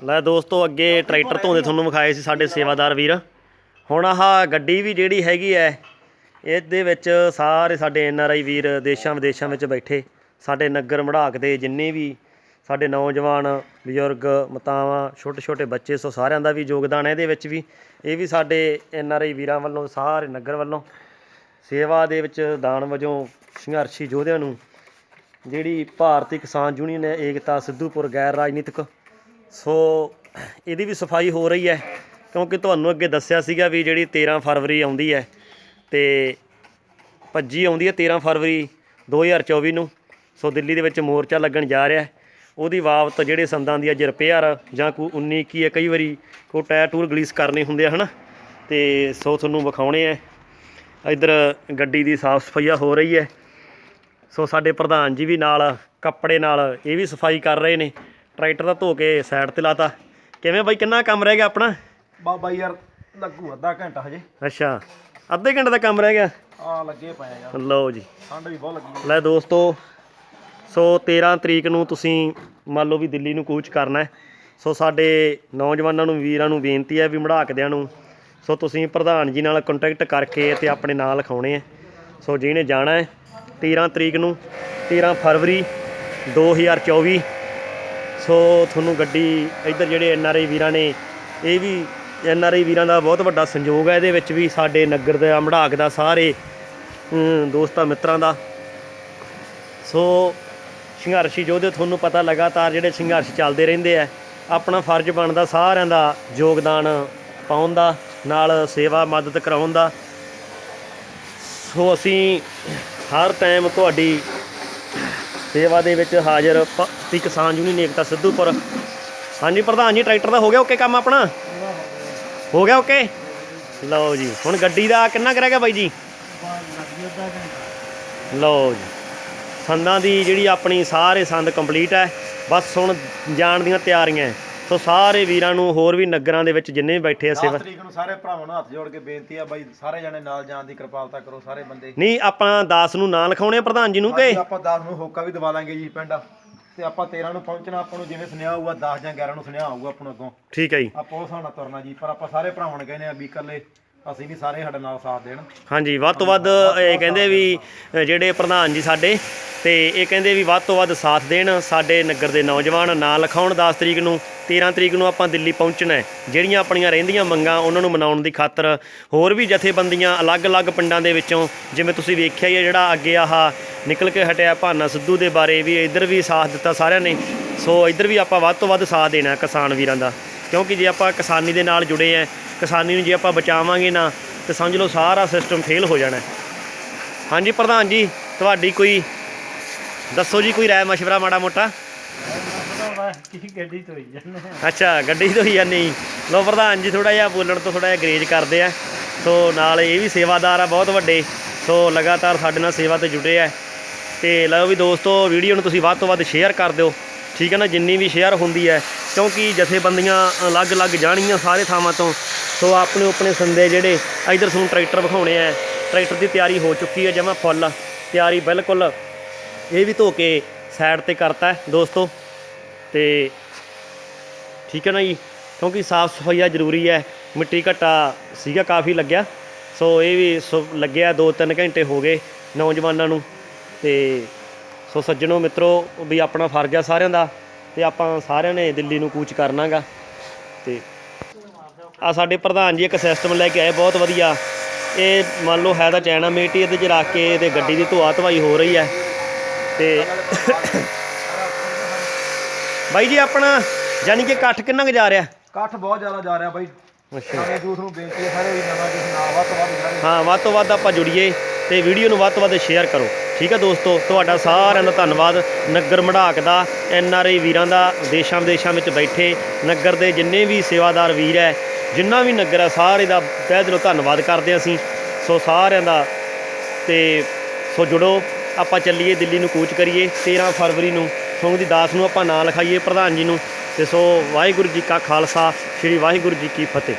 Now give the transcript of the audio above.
ਲੈ ਦੋਸਤੋ ਅੱਗੇ ਟਰੈਕਟਰ ਧੋਂਦੇ ਤੁਹਾਨੂੰ ਵਿਖਾਏ ਸੀ ਸਾਡੇ ਸੇਵਾਦਾਰ ਵੀਰ। ਹੁਣ ਆਹ ਗੱਡੀ ਵੀ ਜਿਹੜੀ ਹੈਗੀ ਐ ਇਹਦੇ ਵਿੱਚ ਸਾਰੇ ਸਾਡੇ ਐਨ ਆਰ ਆਈ ਵੀਰ ਦੇਸ਼ਾਂ ਵਿਦੇਸ਼ਾਂ ਵਿੱਚ ਬੈਠੇ। ਸਾਡੇ ਨਗਰ ਮੜਾਕ ਦੇ ਜਿੰਨੇ ਵੀ ਸਾਡੇ ਨੌਜਵਾਨ ਬਜ਼ੁਰਗ ਮਾਤਾਵਾਂ ਛੋਟੇ ਛੋਟੇ ਬੱਚੇ ਸੋ ਸਾਰਿਆਂ ਦਾ ਵੀ ਯੋਗਦਾਨ ਹੈ ਇਹਦੇ ਵਿੱਚ ਵੀ। ਇਹ ਵੀ ਸਾਡੇ ਐਨ ਆਰ ਆਈ ਵੀਰਾਂ ਵੱਲੋਂ ਸਾਰੇ ਨਗਰ ਵੱਲੋਂ ਸੇਵਾ ਦੇ ਵਿੱਚ ਦਾਨ ਵਜੋਂ ਸੰਘਰਸ਼ੀ ਯੋਧਿਆਂ ਨੂੰ ਜਿਹੜੀ ਭਾਰਤੀ ਕਿਸਾਨ ਯੂਨੀਅਨ ਹੈ ਏਕਤਾ ਸਿੱਧੂਪੁਰ ਗੈਰ ਰਾਜਨੀਤਿਕ ਸੋ ਇਹਦੀ ਵੀ ਸਫ਼ਾਈ ਹੋ ਰਹੀ ਹੈ, ਕਿਉਂਕਿ ਤੁਹਾਨੂੰ ਅੱਗੇ ਦੱਸਿਆ ਸੀਗਾ ਵੀ ਜਿਹੜੀ 13 ਫਰਵਰੀ ਆਉਂਦੀ ਹੈ ਤੇ ਭੱਜੀ ਆਉਂਦੀ ਹੈ 13 ਫਰਵਰੀ 2024 ਨੂੰ। ਸੋ ਦਿੱਲੀ ਦੇ ਵਿੱਚ ਮੋਰਚਾ ਲੱਗਣ ਜਾ ਰਿਹਾ ਹੈ। ਉਹਦੀ ਬਾਬਤ ਜਿਹੜੇ ਸੰਦਾਂ ਦੀ ਅੱਜ ਰਿਪੇਅਰ ਜਾਂ ਕੋਈ 19 ਕੀ ਹੈ, ਕਈ ਵਾਰੀ ਕੋਈ ਟਾਇਰ ਟੂਰ ਗਲੀਸ ਕਰਨੇ ਹੁੰਦੇ ਆ, ਹਨਾ? ਤੇ ਸੋ ਤੁਹਾਨੂੰ ਵਿਖਾਉਣੇ ਆ। ਇੱਧਰ ਗੱਡੀ ਦੀ ਸਾਫ਼ ਸਫਾਈਆ ਹੋ ਰਹੀ ਹੈ। ਸੋ ਸਾਡੇ ਪ੍ਰਧਾਨ ਜੀ ਵੀ ਨਾਲ, ਕੱਪੜੇ ਨਾਲ ਇਹ ਵੀ ਸਫ਼ਾਈ ਕਰ ਰਹੇ ਨੇ। ਟਰੈਕਟਰ ਦਾ ਧੋ ਕੇ ਸਾਈਡ ਤੇ ਲਾਤਾ। ਕਿਵੇਂ ਬਾਈ ਕਿੰਨਾ ਕੰਮ ਰਹਿ ਗਿਆ ਆਪਣਾ? ਬਾਬਾ ਯਾਰ ਲੱਗੂ ਅੱਧਾ ਘੰਟਾ ਹਜੇ। ਅੱਛਾ ਅੱਧੇ ਘੰਟੇ ਦਾ ਕੰਮ ਰਹਿ ਗਿਆ? ਆ ਲੱਗੇ ਪਏ ਯਾਰ। ਲਓ ਜੀ। ਠੰਡ ਵੀ ਬਹੁਤ ਲੱਗੀ। ਲੈ ਦੋਸਤੋ ਸੋ 13 ਤਰੀਕ ਨੂੰ ਤੁਸੀਂ ਮੰਨ ਲਓ ਵੀ ਦਿੱਲੀ ਨੂੰ ਕੂਚ ਕਰਨਾ ਹੈ। ਸੋ ਸਾਡੇ ਨੌਜਵਾਨਾਂ ਨੂੰ ਵੀਰਾਂ ਨੂੰ ਬੇਨਤੀ ਹੈ ਵੀ ਮੜਾਕਦਿਆਂ ਨੂੰ ਸੋ ਤੁਸੀਂ ਪ੍ਰਧਾਨ ਜੀ ਨਾਲ ਕੰਟੈਕਟ ਕਰਕੇ ਤੇ ਆਪਣੇ ਨਾਂ ਲਿਖਾਉਣੇ ਆ ਸੋ ਜਿਹਨੇ ਜਾਣਾ ਹੈ 13 ਤਰੀਕ ਨੂੰ 13 ਫਰਵਰੀ 2024 ਸੋ ਤੁਹਾਨੂੰ ਗੱਡੀ ਇੱਧਰ ਜਿਹੜੇ ਐਨ ਆਰ ਆਈ ਵੀਰਾਂ ਨੇ, ਇਹ ਵੀ ਐਨ ਆਰ ਆਈ ਵੀਰਾਂ ਦਾ ਬਹੁਤ ਵੱਡਾ ਸੰਯੋਗ ਹੈ। ਇਹਦੇ ਵਿੱਚ ਵੀ ਸਾਡੇ ਨਗਰ ਦਾ, ਮੜਾਕ ਦਾ, ਸਾਰੇ ਦੋਸਤਾਂ, ਮਿੱਤਰਾਂ ਦਾ। ਸੋ ਸੰਘਰਸ਼ੀ ਯੋਧੇ, ਤੁਹਾਨੂੰ ਪਤਾ ਲਗਾਤਾਰ ਜਿਹੜੇ ਸੰਘਰਸ਼ ਚੱਲਦੇ ਰਹਿੰਦੇ ਆ, ਆਪਣਾ ਫਰਜ਼ ਬਣਦਾ ਸਾਰਿਆਂ ਦਾ ਯੋਗਦਾਨ ਪਾਉਣ ਦਾ, ਨਾਲ ਸੇਵਾ, ਮਦਦ ਕਰਾਉਣ ਦਾ। ਸੋ ਅਸੀਂ ਹਰ ਟਾਈਮ ਤੁਹਾਡੀ ਸੇਵਾ ਦੇ ਵਿੱਚ ਹਾਜ਼ਰ ਤੀ ਕਿਸਾਨ ਯੂਨੀਅਨ ਏਕਤਾ ਸਿੱਧੂਪੁਰ। ਹਾਂਜੀ, ਪ੍ਰਧਾਨ ਜੀ, ਟਰੈਕਟਰ ਦਾ ਹੋ ਗਿਆ ਓਕੇ ਕੰਮ ਆਪਣਾ? ਹੋ ਗਿਆ ਓਕੇ? ਲਓ ਜੀ, ਹੁਣ ਗੱਡੀ ਦਾ ਕਿੰਨਾ ਕੁ ਰਹਿ ਗਿਆ ਬਾਈ ਜੀ? ਲਓ ਜੀ, ਸੰਦਾਂ ਦੀ ਜਿਹੜੀ ਆਪਣੀ ਸਾਰੇ ਸੰਦ ਕੰਪਲੀਟ ਹੈ, ਬਸ ਹੁਣ ਜਾਣ ਦੀਆਂ ਤਿਆਰੀਆਂ ਸੋ ਸਾਰੇ ਵੀਰਾਂ ਨੂੰ ਹੋਰ ਵੀ ਨਗਰਾਂ ਦੇ ਵਿੱਚ ਜਿੰਨੇ ਵੀ ਬੈਠੇ ਆ 10 ਸੇਵਾ ਤਰੀਕ ਨੂੰ ਸਾਰੇ ਭਰਾਵਾਂ ਨੂੰ ਹੱਥ ਜੋੜ ਕੇ ਬੇਨਤੀ ਆ ਬਾਈ ਸਾਰੇ ਜਣੇ ਨਾਲ ਜਾਣ ਦੀ ਕਿਰਪਾਲਤਾ ਕਰੋ ਸਾਰੇ ਬੰਦੇ। ਨਹੀਂ ਆਪਾਂ ਦਾਸ ਨੂੰ ਨਾਂ ਲਿਖਾਉਣੇ ਆ ਪ੍ਰਧਾਨ ਜੀ ਨੂੰ ਕਿ? ਆਪਾਂ 10 ਨੂੰ ਹੋਕਾ ਵੀ ਦਵਾ ਲਾਂਗੇ ਜੀ ਪਿੰਡ। ਤੇ ਆਪਾਂ 13 ਨੂੰ ਪਹੁੰਚਣਾ ਆਪਾਂ ਨੂੰ ਜਿਵੇਂ ਸੁਨੇਹਾ ਹੋਊਗਾ 10 ਜਾਂ 11 ਨੂੰ ਸੁਨੇਹਾ ਆਊਗਾ ਆਪਾਂ ਨੂੰ ਅੱਗੋਂ। ਠੀਕ ਹੈ ਜੀ। ਆਪਾਂ ਉਸ ਹਿਸਾਬ ਨਾਲ ਤੁਰਨਾ ਜੀ ਪਰ ਆਪਾਂ ਸਾਰੇ ਭਰਾਵਾਂ ਨੂੰ ਕਹਿੰਦੇ ਆ ਵੀ ਇਕੱਲੇ ਅਸੀਂ ਵੀ ਸਾਰੇ ਸਾਡੇ ਨਾਲ ਸਾਥ ਦੇਣ। ਹਾਂਜੀ, ਵੱਧ ਤੋਂ ਵੱਧ ਇਹ ਕਹਿੰਦੇ ਵੀ ਜਿਹੜੇ ਪ੍ਰਧਾਨ ਜੀ ਸਾਡੇ, ਤੇ ਇਹ ਕਹਿੰਦੇ ਵੀ ਵੱਧ ਤੋਂ ਵੱਧ ਸਾਥ ਦੇਣ ਸਾਡੇ ਨਗਰ ਦੇ ਨੌਜਵਾਨ। ਨਾਂ ਲਿਖਾਉਣ 10 ਤਰੀਕ ਨੂੰ 13 ਤਰੀਕ ਨੂੰ ਆਪਾਂ ਦਿੱਲੀ ਪਹੁੰਚਣਾ ਹੈ। ਜਿਹੜੀਆਂ ਆਪਣੀਆਂ ਰਹਿੰਦੀਆਂ ਮੰਗਾਂ ਉਹਨਾਂ ਨੂੰ ਮਨਾਉਣ ਦੀ ਖਾਤਰ ਹੋਰ ਵੀ ਜਥੇਬੰਦੀਆਂ ਅਲੱਗ-ਅਲੱਗ ਪਿੰਡਾਂ ਦੇ ਵਿੱਚੋਂ, ਜਿਵੇਂ ਤੁਸੀਂ ਵੇਖਿਆ ਹੀ ਹੈ ਜਿਹੜਾ ਅੱਗੇ ਆਹ ਨਿਕਲ ਕੇ ਹਟਿਆ ਭਾਨਾ ਸਿੱਧੂ ਦੇ ਬਾਰੇ ਵੀ ਇੱਧਰ ਵੀ ਸਾਥ ਦਿੱਤਾ ਸਾਰਿਆਂ ਨੇ। ਸੋ ਇੱਧਰ ਵੀ ਆਪਾਂ ਵੱਧ ਤੋਂ ਵੱਧ ਸਾਥ ਦੇਣਾ ਕਿਸਾਨ ਵੀਰਾਂ ਦਾ। ਕਿਉਂਕਿ ਜੇ ਆਪਾਂ ਕਿਸਾਨੀ ਦੇ ਨਾਲ ਜੁੜੇ ਆ ਕਿਸਾਨੀ ਨੂੰ ਜੇ ਆਪਾਂ ਬਚਾਵਾਂਗੇ ਨਾ, ਤੇ ਸਮਝ ਲਓ ਸਾਰਾ ਸਿਸਟਮ ਫੇਲ ਹੋ ਜਾਣਾ। ਹਾਂਜੀ ਪ੍ਰਧਾਨ ਜੀ, ਤੁਹਾਡੀ ਕੋਈ, ਦੱਸੋ ਜੀ ਕੋਈ ਰਾਏ ਮਸ਼ਵਰਾ ਮਾੜਾ ਮੋਟਾ? ਕੀ ਗੱਡੀ ਤੋਂ ਹੀ ਜਾਂਦੇ ਅੱਛਾ ਗੱਡੀ ਤੋਂ ਜਾਂਦੀ ਲੋ ਪ੍ਰਧਾਨ ਜੀ ਥੋੜਾ ਜਿਹਾ ਬੋਲਣ ਤੋਂ ਥੋੜਾ ਜਿਹਾ ਗਰੇਜ ਕਰਦੇ ਆ। ਸੋ ਨਾਲ ਇਹ ਵੀ ਸੇਵਾਦਾਰ ਆ, ਬਹੁਤ ਵੱਡੇ। ਸੋ ਲਗਾਤਾਰ ਸਾਡੇ ਨਾਲ ਸੇਵਾ ਤੇ ਜੁੜੇ ਆ। ਤੇ ਲਓ ਵੀ ਦੋਸਤੋ, ਵੀਡੀਓ ਨੂੰ ਤੁਸੀਂ ਵੱਧ ਤੋਂ ਵੱਧ ਸ਼ੇਅਰ ਕਰ ਦਿਓ। ਠੀਕ ਹੈ ਨਾ, ਜਿੰਨੀ ਵੀ ਸ਼ੇਅਰ ਹੁੰਦੀ ਹੈ, ਕਿਉਂਕਿ ਜਥੇਬੰਦੀਆਂ ਅਲੱਗ-ਅਲੱਗ ਜਾਣੀਆਂ ਸਾਰੇ ਥਾਵਾਂ ਤੋਂ। ਸੋ ਆਪਣੇ ਆਪਣੇ ਸੰਦੇ ਜਿਹੜੇ ਇਧਰ ਤੁਹਾਨੂੰ ਟਰੈਕਟਰ ਵਿਖਾਉਣੇ ਆ। ਟਰੈਕਟਰ ਦੀ ਤਿਆਰੀ ਹੋ ਚੁੱਕੀ ਹੈ ਜਮਾ ਫੁੱਲ। ਤਿਆਰੀ ਬਿਲਕੁਲ ਇਹ ਵੀ ਧੋ ਕੇ ਸਾਈਡ ਤੇ ਕਰਤਾ ਦੋਸਤੋ। ਤੇ ਠੀਕ ਹੈ ਨਾ ਜੀ? ਕਿਉਂਕਿ ਸਾਫ਼ ਸਫਾਈਆ ਜ਼ਰੂਰੀ ਹੈ। ਮਿੱਟੀ ਘੱਟਾ ਸੀਗਾ, ਕਾਫੀ ਲੱਗਿਆ। ਸੋ ਇਹ ਵੀ ਸੋ ਲੱਗਿਆ 2-3 ਘੰਟੇ ਹੋ ਗਏ ਨੌਜਵਾਨਾਂ ਨੂੰ। ਤੇ ਸੋ ਸੱਜਣੋ ਮਿੱਤਰੋ, ਵੀ ਆਪਣਾ ਫਰਜ਼ ਆ ਸਾਰਿਆਂ ਦਾ। ਤੇ ਆਪਾਂ ਸਾਰਿਆਂ ਨੇ ਦਿੱਲੀ ਨੂੰ ਕੂਚ ਕਰਨਾਗਾ ਤੇ ਆ ਸਾਡੇ ਪ੍ਰਧਾਨ ਜੀ ਇੱਕ ਸਿਸਟਮ ਲੈ ਕੇ ਆਏ ਬਹੁਤ ਵਧੀਆ। ਇਹ ਮੰਨ ਲਓ ਹੈ ਤਾਂ ਚਾਈਨਾ ਮੇਟ ਹੀ ਇਹਦੇ 'ਚ ਰੱਖ ਕੇ ਤੇ ਗੱਡੀ ਦੀ ਧੋਆ ਧਵਾਈ ਹੋ ਰਹੀ ਹੈ। ਤੇ ਬਾਈ ਜੀ ਆਪਣਾ ਯਾਨੀ ਕਿ ਇਕੱਠ ਕਿੰਨਾ ਕੁ ਜਾ ਰਿਹਾ? ਇਕੱਠ ਬਹੁਤ ਜ਼ਿਆਦਾ ਜਾ ਰਿਹਾ ਬਾਈ। ਅੱਛਾ। ਸਾਰੇ ਜੂਥ ਨੂੰ ਬੇਨਤੀ ਹੈ ਸਾਰੇ ਵੀ ਨਵਾਂ ਜਿਸ ਨਾਲ ਵੱਧ ਤੋਂ ਵੱਧ ਜਾਣੇ ਹਾਂ ਵੱਧ ਤੋਂ ਵੱਧ ਆਪਾਂ ਜੁੜੀਏ ਤੇ ਵੀਡੀਓ ਨੂੰ ਵੱਧ ਤੋਂ ਵੱਧ ਸ਼ੇਅਰ ਕਰੋ। ਠੀਕ ਹੈ ਦੋਸਤੋ ਤੁਹਾਡਾ ਸਾਰਿਆਂ ਦਾ ਧੰਨਵਾਦ। ਨਗਰ ਮੜਾਕ ਦਾ ਐਨ ਆਰ ਆਈ ਵੀਰਾਂ ਦਾ ਦੇਸ਼ਾਂ ਵਿਦੇਸ਼ਾਂ ਵਿੱਚ ਬੈਠੇ ਨਗਰ ਦੇ ਜਿੰਨੇ ਵੀ ਸੇਵਾਦਾਰ ਵੀਰ ਹੈ ਜਿੰਨਾ ਵੀ ਨਗਰ ਹੈ ਸਾਰੇ ਦਾ ਤਹਿ ਦਿਲੋਂ ਧੰਨਵਾਦ ਕਰਦੇ ਹਾਂ ਅਸੀਂ। ਸੋ ਸਾਰਿਆਂ ਦਾ ਤੇ ਸੋ ਜੁੜੋ, ਆਪਾਂ ਚੱਲੀਏ ਦਿੱਲੀ ਨੂੰ ਕੂਚ ਕਰੀਏ 13 ਫਰਵਰੀ ਨੂੰ ਸੋਂਗ ਦੀ ਦਾਸ ਨੂੰ ਆਪਾਂ ਨਾਂ ਲਿਖਾਈਏ, ਪ੍ਰਧਾਨ ਜੀ ਨੂੰ। ਤੇ ਸੋ ਵਾਹਿਗੁਰੂ ਜੀ ਕਾ ਖਾਲਸਾ, ਸ੍ਰੀ ਵਾਹਿਗੁਰੂ ਜੀ ਕੀ ਫਤਿਹ।